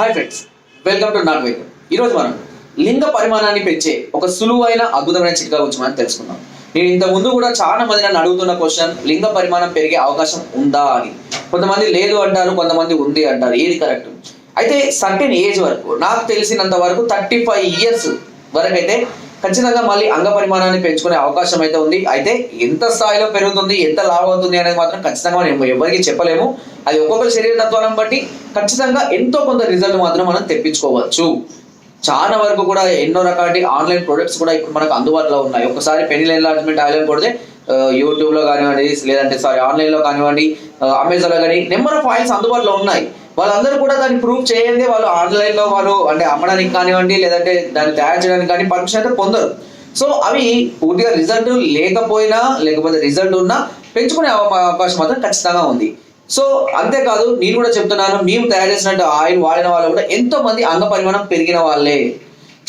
Hi friends welcome to not welcome ఈరోజు మనం లింగ పరిమాణాన్ని పెంచే ఒక సులువైన అద్భుతమైన చిట్కా గురించి మనం తెలుసుకుందాం. నేను ఇంత ముందు కూడా చాలా మంది నన్ను అడుగుతున్న క్వశ్చన్ లింగ పరిమాణం పెరిగే అవకాశం ఉందా అని. కొంతమంది లేదు అంటారు కొంతమంది ఉంది అంటారు. ఏది కరెక్ట్ అయితే సర్టెన్ ఏజ్ వరకు నాకు తెలిసినంత వరకు థర్టీ ఫైవ్ ఇయర్స్ వరకు అయితే ఖచ్చితంగా మళ్ళీ అంగ పరిమాణాన్ని పెంచుకునే అవకాశం అయితే ఉంది. అయితే ఎంత స్థాయిలో పెరుగుతుంది ఎంత లాభం అవుతుంది అనేది మాత్రం ఖచ్చితంగా మనం ఎవరికి చెప్పలేము. అది ఒక్కొక్కరి శరీర తత్వాలను బట్టి ఖచ్చితంగా ఎంతో కొంత రిజల్ట్ మాత్రం మనం తెప్పించుకోవచ్చు. చాలా వరకు కూడా ఎన్నో రకాల ఆన్లైన్ ప్రొడక్ట్స్ కూడా ఇప్పుడు మనకు అందుబాటులో ఉన్నాయి. ఒకసారి పెనిల్ ఎన్లార్జ్మెంట్ ఆయిల్ కొడితే యూట్యూబ్లో కానివ్వండి లేదంటే సారీ ఆన్లైన్లో కానివ్వండి అమెజాన్లో కానీ నెంబర్ ఆఫ్ ఆయిల్స్ అందుబాటులో ఉన్నాయి. వాళ్ళందరూ కూడా దాన్ని ప్రూవ్ చేయండి వాళ్ళు ఆన్లైన్లో వాళ్ళు అంటే అమ్మడానికి కానివ్వండి లేదంటే దాన్ని తయారు చేయడానికి కానీ పర్మిషన్ అయితే పొందరు. సో అవి పూర్తిగా రిజల్ట్ లేకపోయినా లేకపోతే రిజల్ట్ ఉన్నా పెంచుకునే అవ- అవకాశం మాత్రం ఖచ్చితంగా ఉంది. సో అంతేకాదు నేను కూడా చెప్తున్నాను మేము తయారు చేసినట్టు ఆయిల్ వాడిన వాళ్ళు కూడా ఎంతో మంది అంగ పరిమాణం పెరిగిన వాళ్ళే.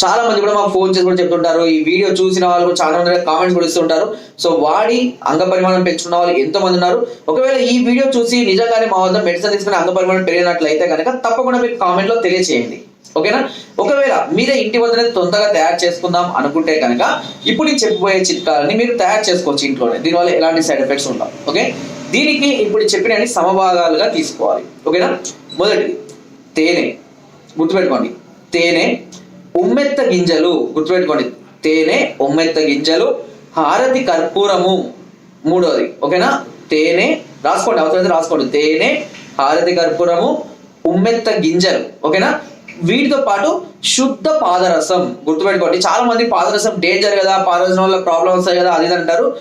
చాలా మంది కూడా మాకు ఫోన్ చేసి కూడా చెప్తుంటారు. ఈ వీడియో చూసిన వాళ్ళు కూడా చాలా మంది కామెంట్స్ కూడా ఇస్తుంటారు. సో వాడి అంగ పరిమాణం పెంచుకున్న వాళ్ళు ఎంతో మంది ఉన్నారు. ఒకవేళ ఈ వీడియో చూసి నిజంగానే మా వద్ద మెడిసిన్ తీసుకుని అంగ పరిమాణం పెరిగినట్లయితే కనుక తప్పకుండా మీకు కామెంట్లో తెలియచేయండి. ఓకేనా ఒకవేళ మీరే ఇంటి వద్దనే తొందరగా తయారు చేసుకుందాం అనుకుంటే కనుక ఇప్పుడు నేను చెప్పబోయే చిట్కాలని మీరు తయారు చేసుకోవచ్చు ఇంట్లోనే. దీనివల్ల ఎలాంటి సైడ్ ఎఫెక్ట్స్ ఉండవు. ఓకే దీనికి ఇప్పుడు చెప్పిన సమభాగాలుగా తీసుకోవాలి. ఓకేనా మొదటిది తేనె. గుర్తుపెట్టుకోండి. తేనె ఉమ్మెత్త గింజలు గుర్తుపెట్టుకోండి. తేనె ఉమ్మెత్త గింజలు హారతి కర్పూరము మూడోది. ఓకేనా? తేనె రాసుకోండి అవసరమైతే రాసుకోండి. తేనె హారతి కర్పూరము ఉమ్మెత్త గింజలు. ఓకేనా? వీటితో పాటు శుద్ధ పాదరసం గుర్తుపెట్టుకోండి. చాలా మంది పాదరసం డేంజర్ కదా పాదరసం వల్ల ప్రాబ్లమ్ వస్తాయి కదా అది అంటారు.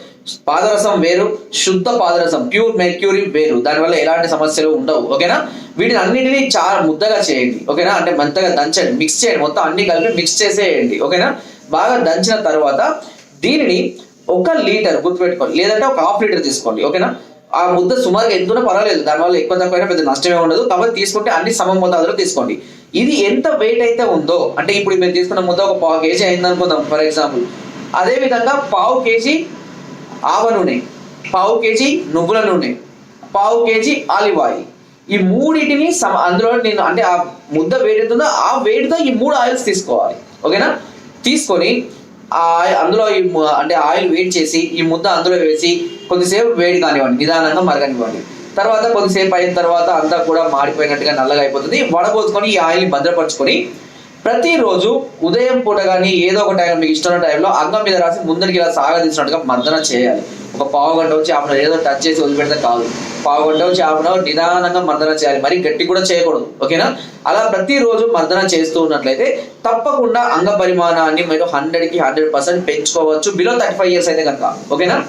పాదరసం వేరు శుద్ధ పాదరసం ప్యూర్ మెర్క్యూరీ వేరు. దానివల్ల ఎలాంటి సమస్యలు ఉండవు. ఓకేనా? వీటిని అన్నిటిని చాలా ముద్దగా చేయండి. ఓకేనా? అంటే మంతగా దంచండి. మిక్స్ చేయండి. మొత్తం అన్ని కలిపి మిక్స్ చేసేయండి. ఓకేనా? బాగా దంచిన తర్వాత దీనిని ఒక లీటర్ గుర్తుపెట్టుకోండి. లేదంటే ఒక హాఫ్ లీటర్ తీసుకోండి. ఓకేనా? ఆ ముద్ద సుమారుగా ఎంతున్నా పర్వాలేదు. దానివల్ల ఎక్కువ తక్కువైనా పెద్ద నష్టమే ఉండదు. కాబట్టి తీసుకుంటే అన్ని సమ మోతాదులో తీసుకోండి. ఇది ఎంత వెయిట్ అయితే ఉందో అంటే ఇప్పుడు మీరు తీసుకున్న ముద్ద ఒక పావు కేజీ అయింది అనుకుందాం ఫర్ ఎగ్జాంపుల్ అదే విధంగా పావు కేజీ ఆవ నూనె పావు కేజీ నువ్వుల నూనె పావు కేజీ ఆలివ్ ఆయిల్. ఈ మూడింటిని సమ అందులో నేను అంటే ఆ ముద్ద వేడి ఆ వేడితో ఈ మూడు ఆయిల్స్ తీసుకోవాలి. ఓకేనా? తీసుకొని ఆ అందులో ఈ అంటే ఆయిల్ వేడి చేసి ఈ ముద్ద అందులో వేసి కొద్దిసేపు వేడి కానివ్వండి నిదానంగా మరగనివ్వండి. తర్వాత కొద్దిసేపు అయిన తర్వాత అంతా కూడా మాడిపోయినట్టుగా నల్లగా అయిపోతుంది. వడబోసుకొని ఈ ఆయిల్ని భద్రపరచుకొని ప్రతిరోజు ఉదయం పూట కానీ ఏదో ఒక టైం మీకు ఇష్టమైన టైంలో అంగం మీద రాసి ముందరికి ఇలా సాగదీసినట్టుగా మర్దన చేయాలి. ఒక పావు గంట వచ్చి ఆమె ఏదో టచ్ చేసి వదిలిపెడితే కాదు. పావు గంట వచ్చి ఆమె నిదానంగా మర్దన చేయాలి. మరి గట్టి కూడా చేయకూడదు. ఓకేనా? అలా ప్రతిరోజు మర్దన చేస్తూ ఉన్నట్లయితే తప్పకుండా అంగ పరిమాణాన్ని మీరు హండ్రెడ్కి హండ్రెడ్ పర్సెంట్ పెంచుకోవచ్చు. బిలో థర్టీ ఫైవ్ ఇయర్స్ అయితే కనుక. ఓకేనా?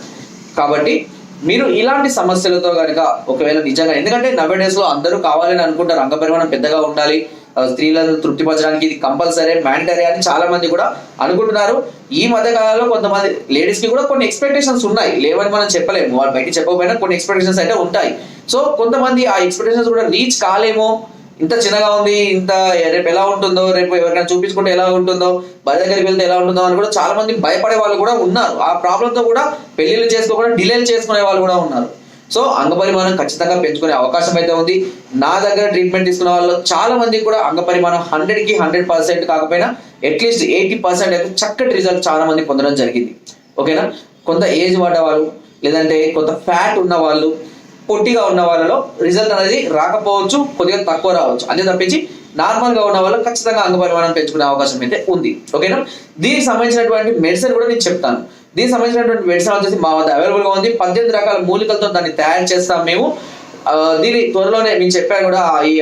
కాబట్టి మీరు ఇలాంటి సమస్యలతో కనుక ఒకవేళ నిజంగా ఎందుకంటే నవ్వే డేస్లో అందరూ కావాలని అనుకుంటారు. అంగ పరిమాణం పెద్దగా ఉండాలి. స్త్రీలను తృప్తిపరచడానికి ఇది కంపల్సరీ మ్యాండరీ అని చాలా మంది కూడా అనుకుంటున్నారు. ఈ మధ్య కాలంలో కొంతమంది లేడీస్కి కూడా కొన్ని ఎక్స్పెక్టేషన్స్ ఉన్నాయి. లేవని మనం చెప్పలేము. వాళ్ళు బయట చెప్పకపోయినా కొన్ని ఎక్స్పెక్టేషన్స్ అయితే ఉంటాయి. సో కొంతమంది ఆ ఎక్స్పెక్టేషన్స్ కూడా రీచ్ కాలేమో? ఇంత చిన్నగా ఉంది ఇంత రేపు ఎలా ఉంటుందో రేపు ఎవరికైనా చూపించుకుంటే ఎలా ఉంటుందో బరి దగ్గరికి వెళ్తే ఎలా ఉంటుందో అని కూడా చాలా మంది భయపడే వాళ్ళు కూడా ఉన్నారు. ఆ ప్రాబ్లంతో కూడా పెళ్ళిళ్ళు చేసుకోకుండా డిలేలు చేసుకునే వాళ్ళు కూడా ఉన్నారు. సో అంగ పరిమాణం ఖచ్చితంగా పెంచుకునే అవకాశం అయితే ఉంది. నా దగ్గర ట్రీట్మెంట్ తీసుకున్న వాళ్ళు చాలా మంది కూడా అంగ పరిమాణం హండ్రెడ్కి హండ్రెడ్ పర్సెంట్ కాకపోయినా అట్లీస్ట్ ఎయిటీ పర్సెంట్ అయితే చక్కటి రిజల్ట్ చాలా మంది పొందడం జరిగింది. ఓకేనా? కొంత ఏజ్ పడ్డవాళ్ళు లేదంటే కొంత ఫ్యాట్ ఉన్న వాళ్ళు పొట్టిగా ఉన్న వాళ్ళలో రిజల్ట్ అనేది రాకపోవచ్చు కొద్దిగా తక్కువ రావచ్చు. అంతే తప్పించి నార్మల్గా ఉన్న వాళ్ళు ఖచ్చితంగా అంగ పరిమాణం పెంచుకునే అవకాశం అయితే ఉంది. ఓకేనా? దీనికి సంబంధించినటువంటి మెడిసిన్ కూడా నేను చెప్తాను. దీనికి సంబంధించినటువంటి మెడిసిన్ వచ్చేసి మా వద్ద అవైలబుల్గా ఉంది. పద్దెనిమిది రకాల మూలికలతో దాన్ని తయారు చేస్తాం మేము. దీని త్వరలోనే నేను చెప్పాను కూడా ఈ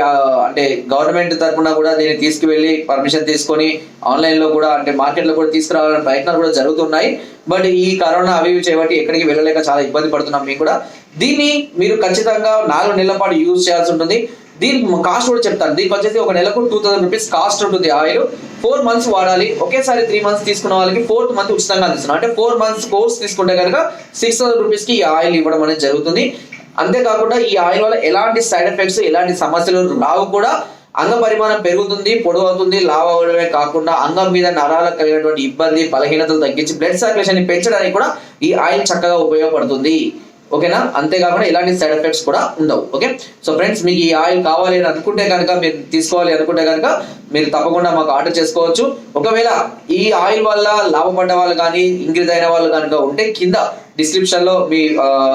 అంటే గవర్నమెంట్ తరఫున కూడా దీన్ని తీసుకువెళ్ళి పర్మిషన్ తీసుకొని ఆన్లైన్లో కూడా అంటే మార్కెట్లో కూడా తీసుకురావాలని ప్రయత్నాలు కూడా జరుగుతున్నాయి. బట్ ఈ కరోనా అవి చేయబట్టి ఎక్కడికి వెళ్ళలేక చాలా ఇబ్బంది పడుతున్నాం మేము కూడా. దీన్ని మీరు ఖచ్చితంగా నాలుగు నెలల పాటు యూజ్ చేయాల్సి ఉంటుంది. దీనికి కాస్ట్ కూడా చెప్తాను. దీనికి వచ్చేసి ఒక నెలకు టూ థౌసండ్ రూపీస్ కాస్ట్ ఉంటుంది. ఆయిల్ ఫోర్ మంత్స్ వాడాలి. ఒకేసారి త్రీ మంత్స్ తీసుకున్న వాళ్ళకి ఫోర్త్ మంత్ ఉచితంగా అందిస్తున్నాం అంటే ఫోర్ మంత్స్ కోర్స్ తీసుకుంటే కనుక సిక్స్ థౌసండ్ రూపీస్కి ఈ ఆయిల్ ఇవ్వడం అనేది జరుగుతుంది. అంతేకాకుండా ఈ ఆయిల్ వల్ల ఎలాంటి సైడ్ ఎఫెక్ట్స్ ఎలాంటి సమస్యలు రావు కూడా అంగ పరిమాణం పెరుగుతుంది పొడవు అవుతుంది లావ్ అవడమే కాకుండా అంగం మీద నరాలకు కలిగినటువంటి ఇబ్బంది బలహీనతలు తగ్గించి బ్లడ్ సర్క్యులేషన్ పెంచడానికి కూడా ఈ ఆయిల్ చక్కగా ఉపయోగపడుతుంది. ఓకేనా? అంతేకాకుండా ఇలాంటి సైడ్ ఎఫెక్ట్స్ కూడా ఉండవు. ఓకే? సో ఫ్రెండ్స్ మీకు ఈ ఆయిల్ కావాలి అని అనుకుంటే కనుక మీరు తీసుకోవాలి అనుకుంటే కనుక మీరు తప్పకుండా మాకు ఆర్డర్ చేసుకోవచ్చు. ఒకవేళ ఈ ఆయిల్ వల్ల లాభపడ్డ వాళ్ళు కానీ ఇంక్రీజ్ అయిన వాళ్ళు కనుక ఉంటే కింద డిస్క్రిప్షన్లో మీ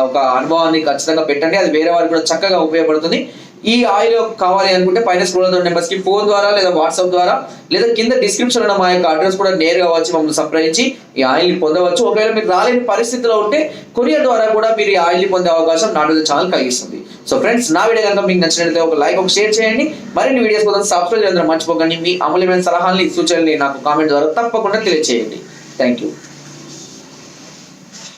ఒక అనుభవాన్ని ఖచ్చితంగా పెట్టండి. అది వేరే వారికి కూడా చక్కగా ఉపయోగపడుతుంది. ఈ ఆయిల్ కావాలి అనుకుంటే పైన స్క్రోల్ అవుతున్న నెంబర్స్కి ఫోన్ ద్వారా లేదా వాట్సాప్ ద్వారా లేదా కింద డిస్క్రిప్షన్ ఉన్న మా యొక్క అడ్రస్ కూడా నేరుగా వచ్చి మమ్మల్ని సంప్రదించి ఈ ఆయిల్ని పొందవచ్చు. ఒకవేళ మీరు రాలేని పరిస్థితిలో ఉంటే కొరియర్ ద్వారా కూడా మీరు ఈ ఆయిల్ని పొందే అవకాశం నాటు ఛానల్ కలిగిస్తుంది. సో ఫ్రెండ్స్ నా వీడియో కనుక మీకు నచ్చినట్లయితే ఒక లైక్ ఒక షేర్ చేయండి. మరిన్ని వీడియోస్ కోసం సబ్స్క్రైబ్ చేయడం మర్చిపోకండి. మీ అమూల్యమైన సలహాలని సూచనల్ని నాకు కామెంట్ ద్వారా తప్పకుండా తెలియజేయండి థ్యాంక్ యూ